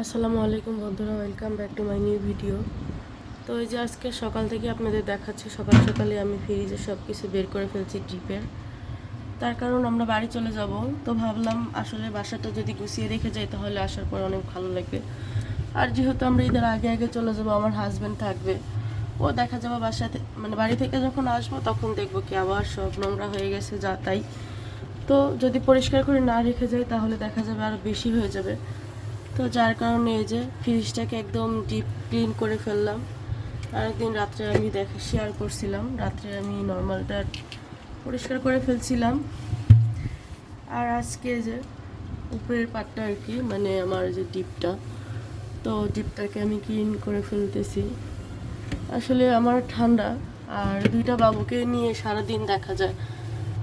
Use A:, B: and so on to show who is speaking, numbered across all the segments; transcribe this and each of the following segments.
A: আসসালামু আলাইকুম বন্ধুরা welcome back to my new video তো এই যে আজকে সকাল থেকে আপনাদের দেখাচ্ছি, সকাল সকালে আমি ফ্রিজে সব কিছু বের করে ফেলছি ট্রিপের তার কারণ আমরা বাড়ি চলে যাব, তো ভাবলাম আসলে বাসাটা যদি গুছিয়ে রেখে যাই তাহলে আসার পর অনেক ভালো লাগবে। আর যেহেতু আমরা ঈদের আগে আগে চলে যাব, আমার হাজব্যান্ড থাকবে, ও দেখা যাবে বাসাতে মানে বাড়ি থেকে যখন আসব তখন দেখব কি আবার সব নোংরা হয়ে গেছে, যা তাই। তো যদি পরিষ্কার করে না রেখে যাই তাহলে দেখা যাবে আরও বেশি হয়ে যাবে। তো যার কারণে এই যে ফ্রিজটাকে একদম ডিপ ক্লিন করে ফেললাম। আর একদিন রাত্রে আমি দেখা শেয়ার করছিলাম। রাত্রে আমি নর্মালটা পরিষ্কার করে ফেলছিলাম। আর আজকে যে উপরের পাটটা আর কি মানে আমার যে ডিপটা তো ডিপটাকে আমি ক্লিন করে ফেলতেছি। আসলে আমার ঠান্ডা, আর দুইটা বাবুকে নিয়ে সারা দিন দেখা যায়।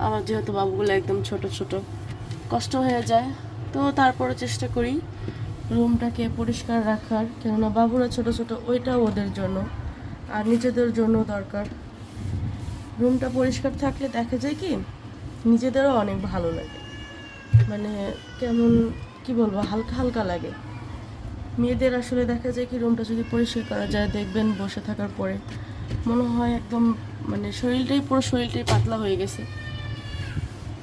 A: আমার যেহেতু বাবুগুলো একদম ছোট ছোট, কষ্ট হয়ে যায়। তো তারপরে চেষ্টা করি রুমটাকে পরিষ্কার রাখার, কেননা বাবুরা ছোট ছোট, ওইটাও ওদের জন্য আর নিজেদের জন্য দরকার। রুমটা পরিষ্কার থাকলে দেখা যায় কি, নিজেদেরও অনেক ভালো লাগে। মানে কেমন, কি বলব, হালকা হালকা লাগে। মেয়েদের আসলে দেখা যায় কি, রুমটা যদি পরিষ্কার করা যায়, দেখবেন বসে থাকার পরে মনে হয় একদম মানে শরীরটাই পুরো শরীরটাই পাতলা হয়ে গেছে।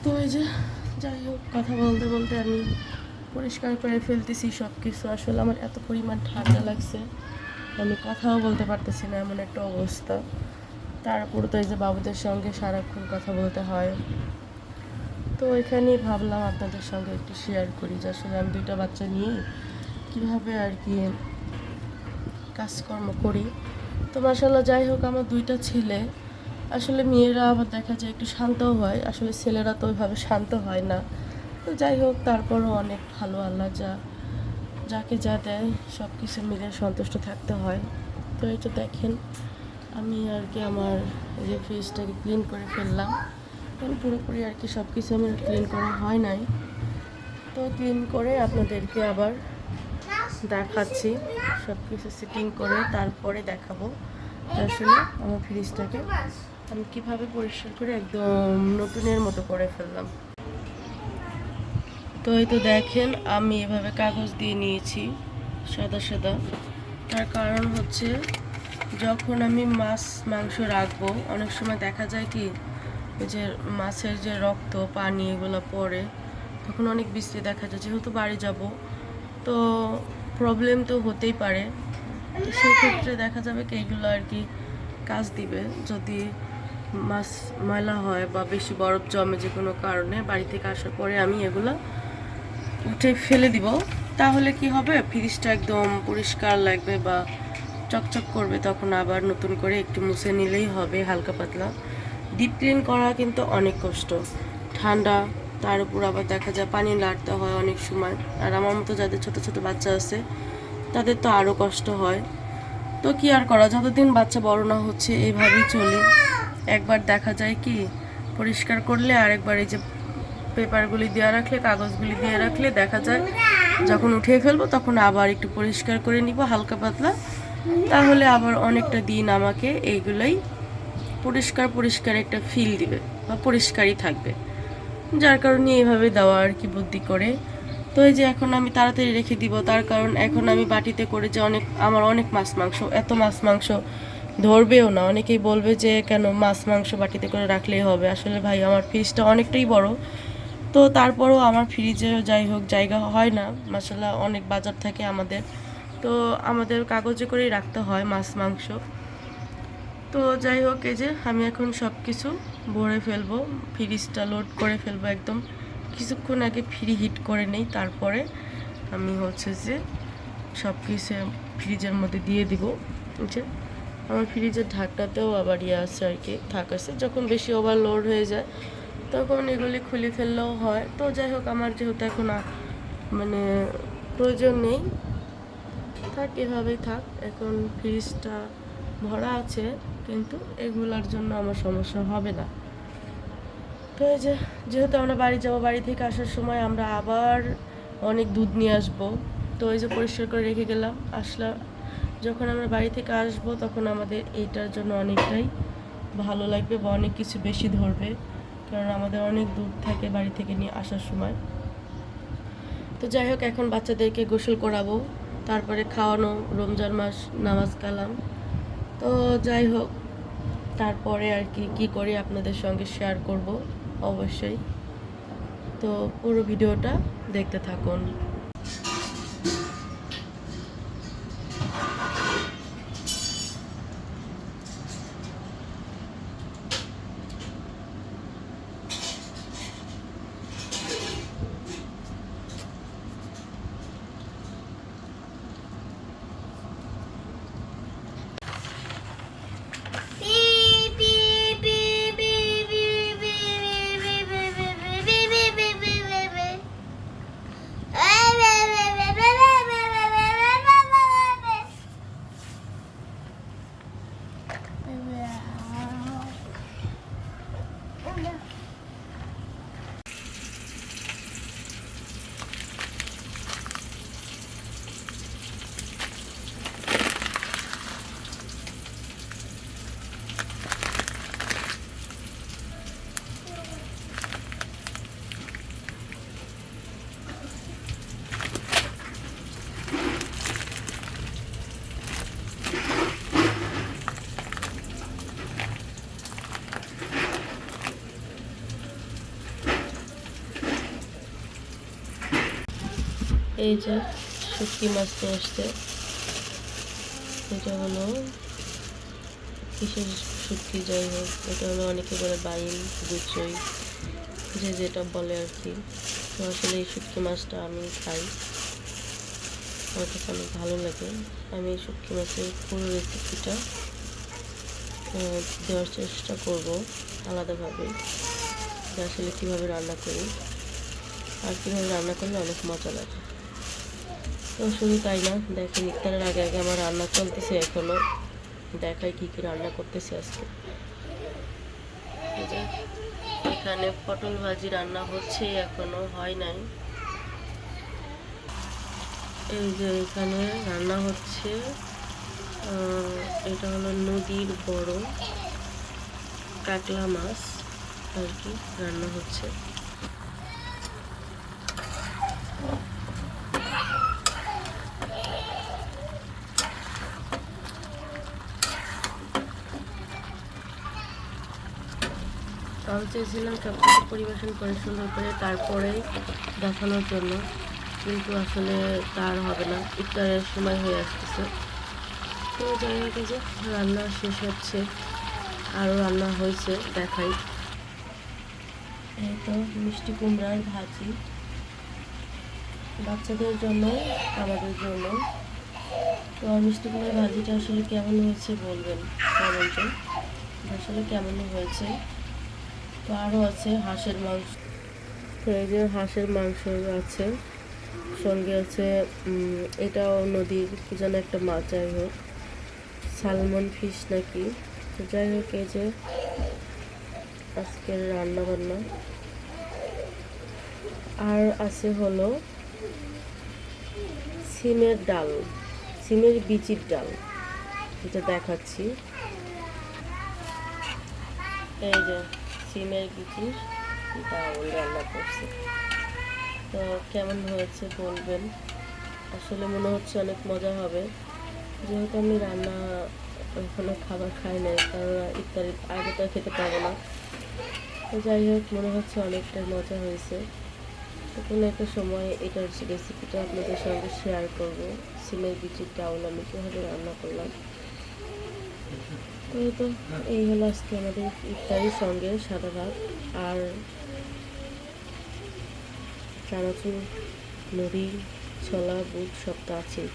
A: তো এই যে, যাই হোক, কথা বলতে বলতে আমি পরিষ্কার করে ফেলতেছি সব কিছু আসলে আমার এত পরিমাণ ঠান্ডা লাগছে, আমি কথাও বলতে পারতেছি না, এমন একটা অবস্থা। তারপর তো এই যে বাবুদের সঙ্গে সারাক্ষণ কথা বলতে হয়। তো এখানেই ভাবলাম আপনাদের সঙ্গে একটু শেয়ার করি যে আসলে আমি দুইটা বাচ্চা নিয়ে কীভাবে আর কি কাজকর্ম করি। তো মাসাল্লাহ যাই হোক, আমার দুইটা ছেলে। আসলে মেয়েরা আবার দেখা যায় একটু শান্তও হয়। আসলে ছেলেরা তো ওইভাবে শান্ত হয় না। তো যাই হোক, তারপরও অনেক ভালো আল্লাহ যা, যাকে যা দেয় সব কিছু মিলে সন্তুষ্ট থাকতে হয়। তো তো দেখেন, আমি আর কি আমার যে ফ্রিজটাকে ক্লিন করে ফেললাম। এখন পুরোপুরি আর কি সব কিছু আমার ক্লিন করা হয় নাই। তো ক্লিন করে আপনাদেরকে আবার দেখাচ্ছি। সব কিছু সেটিং করে তারপরে দেখাবো। আসলে আমার ফ্রিজটাকে আমি কীভাবে পরিষ্কার করে একদম নতুনের মতো করে ফেললাম। তো এই তো দেখেন, আমি এভাবে কাগজ দিয়ে নিয়েছি, সাদা সাদা। তার কারণ হচ্ছে, যখন আমি মাছ, মাংস রাখব, অনেক সময় দেখা যায় কি, ওই যে মাছের যে রক্ত, পানি এগুলো পড়ে, তখন অনেক বৃষ্টি দেখা যায়, যেহেতু বাড়ি যাব, তো প্রবলেম তো হতেই পারে। সেক্ষেত্রে দেখা যাবে কি, এগুলো আর কি কাজ দিবে, যদি মাছ ময়লা হয় বা বেশি বরফ জমে যে কোনো কারণে বাড়ি থেকে আসার পরে আমি এগুলো উঠে ফেলে দিব। তাহলে কি হবে? ফ্রিজটা একদম পরিষ্কার লাগবে বা চকচক করবে, তখন আবার নতুন করে একটু মুছে নিলেই হবে হালকা পাতলা। ডিপ ক্লিন করা কিন্তু অনেক কষ্ট। ঠান্ডা, তার উপর আবার দেখা যায় পানি লাড়তে হয় অনেক সময়। আর আমার মতো যাদের ছোট ছোট বাচ্চা আছে, তাদের তো আরও কষ্ট হয়। তো কি আর করা? যতদিন বাচ্চা বড় না হচ্ছে এইভাবেই চলি। একবার দেখা যায় কি, পরিষ্কার করলে আরেকবার এই যে পেপারগুলি দিয়ে রাখলে, কাগজগুলি দিয়ে রাখলে দেখা যায় যখন উঠিয়ে ফেলব তখন আবার একটু পরিষ্কার করে নিব হালকা পাতলা। তাহলে আবার অনেকটা দিন আমাকে এইগুলোই পরিষ্কার পরিষ্কার একটা ফিল দিবে বা পরিষ্কারই থাকবে। যার কারণে এইভাবে দেওয়া আর কি বুদ্ধি করে। তো এই যে এখন আমি তাড়াতাড়ি রেখে দিব, তার কারণ এখন আমি বাটিতে করে যে অনেক, আমার অনেক মাছ মাংস, এত মাছ মাংস ধরবেও না। অনেকেই বলবে যে, কেন মাছ, মাংস বাটিতে করে রাখলেই হবে? আসলে ভাই, আমার ফ্রিজটা অনেকটাই বড়। তো তারপরও আমার ফ্রিজে যাই হোক, জায়গা হয় না। মাসাল্লাহ অনেক বাজার থাকে আমাদের। তো আমাদের কাগজে করেই রাখতে হয় মাছ, মাংস। তো যাই হোক, এই যে আমি এখন সব কিছু ভরে ফেলব। ফ্রিজটা লোড করে ফেলব একদম। কিছুক্ষণ আগে ফ্রি হিট করে নেই, তারপরে আমি হচ্ছে যে সব কিছু ফ্রিজের মধ্যে দিয়ে দিব। যে আমার ফ্রিজের ঢাকনাতেও আবার ইয়ে আছে আর কি, থাক আছে। যখন বেশি ওভারলোড হয়ে যায়, তখন এগুলি খুলে ফেললেও হয়। তো যাই হোক, আমার যেহেতু এখন মানে প্রয়োজন নেই, থাক এভাবেই থাক। এখন ফ্রিজটা ভরা আছে, কিন্তু এগুলার জন্য আমার সমস্যা হবে না। তো এই যে, যেহেতু আমরা বাড়ি যাব, বাড়ি থেকে আসার সময় আমরা আবার অনেক দুধ নিয়ে আসব। তো এই যে পরিষ্কার করে রেখে গেলাম আসলা যখন আমরা বাড়ি থেকে আসব, তখন আমাদের এইটার জন্য অনেকটাই ভালো লাগবে বা অনেক কিছু বেশি ধরবে। কারণ আমাদের অনেক দূর থাকে বাড়ি থেকে নিয়ে আসার সময়। তো যাই হোক, এখন বাচ্চাদেরকে গোসল করাবো, তারপরে খাওয়ানো, রমজান মাস, নামাজ কালাম। তো যাই হোক, তারপরে আর কি, কী করি আপনাদের সঙ্গে শেয়ার করব, অবশ্যই। তো পুরো ভিডিওটা দেখতে থাকুন। এই যে শুটকি মাছ নিয়ে আসছে। এটা হলো কিসের শুটকি যাই হোক, এটা হলো অনেকে বলে বাইল, গুচই, যে যেটা বলে আর কি। তো আসলে এই শুটকি মাছটা আমি খাই। আমার কাছে অনেক ভালো লাগে। আমি এই শুটকি মাছের পুরো রেসিপিটা দেওয়ার চেষ্টা করব আলাদাভাবে আসলে কীভাবে রান্না করি। আর কীভাবে রান্না করলে অনেক মজা লাগে। শুধু তাই না, দেখেন ইফতারের আগে আগে আমার রান্না চলতেছে এখনও। দেখাই কি কি রান্না করতেছে আজকে। এখানে পটল ভাজি রান্না হচ্ছে, এখনও হয় নাই। এই যে এখানে রান্না হচ্ছে এটা হলো নদীর বড় কাতলা মাছ, আর কি রান্না হচ্ছে। আমি চেয়েছিলাম সব কিছু পরিবেশন করে সুন্দর করে তারপরেই দেখানোর জন্য, কিন্তু আসলে তার হবে না। ইফতারের সময় হয়ে আসতেছে। তো যাই হোক যে রান্না শেষ হচ্ছে। আরও রান্না হয়েছে, দেখাই। এই তো মিষ্টি কুমড়ার ভাজি। বাচ্চাদের জন্য, আমাদের জন্য। তো আর মিষ্টি কুমড়ার ভাজিটা আসলে কেমন হয়েছে বলবেন? কমেন্টে। আসলে কেমন হয়েছে? আরও আছে হাঁসের মাংস। এই যে হাঁসের মাংস আছে, সঙ্গে আছে এটাও নদীর যেন একটা মাছ, যাই হোক। সালমন ফিশ নাকি। তো যাই হোক, এই যে আজকের রান্না বান্না আর আছে হলো সিমের ডাল, সিমের বিচির ডাল, এটা দেখাচ্ছি। এই যে সিমের বিচির ডাল রান্না করছি। তো কেমন হয়েছে বলবেন? আসলে মনে হচ্ছে অনেক মজা হবে। যেহেতু আমি রান্না এখনও খাবার খাই নাই, কারণ ইত্যাদি আগে তো খেতে পারব না। তো যাই হোক, মনে হচ্ছে অনেকটা মজা হয়েছে। তো কোনো একটা সময়, এটার রেসিপিটা আপনাদের সঙ্গে শেয়ার করব। সিমের বিচির ডাউল আমি কীভাবে রান্না করলাম। এই তো, এই হলো আজকে আমাদের ইফতারির সঙ্গে সাদা ভাত আর চানাচুর, মুড়ি, ছোলা, বুট সব তো আছেই।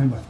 B: ধন্যবাদ